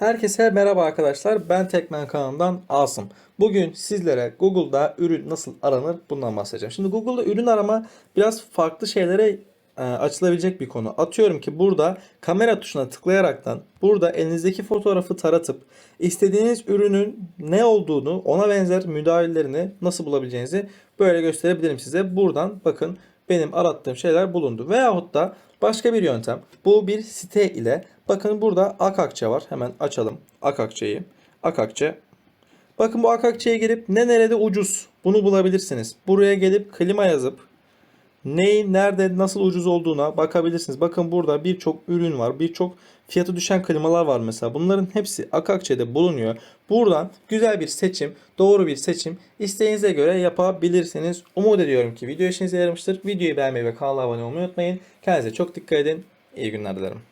Herkese merhaba arkadaşlar. Ben Tekmen kanalından Asım. Bugün sizlere Google'da ürün nasıl aranır bundan bahsedeceğim. Şimdi Google'da ürün arama biraz farklı şeylere e, açılabilecek bir konu. Atıyorum ki burada kamera tuşuna tıklayaraktan burada elinizdeki fotoğrafı taratıp istediğiniz ürünün ne olduğunu ona benzer müdahalerini nasıl bulabileceğinizi böyle gösterebilirim size. Buradan bakın benim arattığım şeyler bulundu. Veyahut da başka bir yöntem. Bu bir site ile bakın burada Akakçe var. Hemen açalım Akakçe'yi. Akakçe. Bakın bu Akakçe'ye gelip ne nerede ucuz bunu bulabilirsiniz. Buraya gelip klima yazıp neyin nerede nasıl ucuz olduğuna bakabilirsiniz. Bakın burada birçok ürün var. Birçok fiyatı düşen klimalar var mesela. Bunların hepsi Akakçe'de bulunuyor. Buradan güzel bir seçim, doğru bir seçim isteğinize göre yapabilirsiniz. Umut ediyorum ki video işinize yaramıştır. Videoyu beğenmeyi ve kanala abone olmayı unutmayın. Kendinize çok dikkat edin. İyi günler dilerim.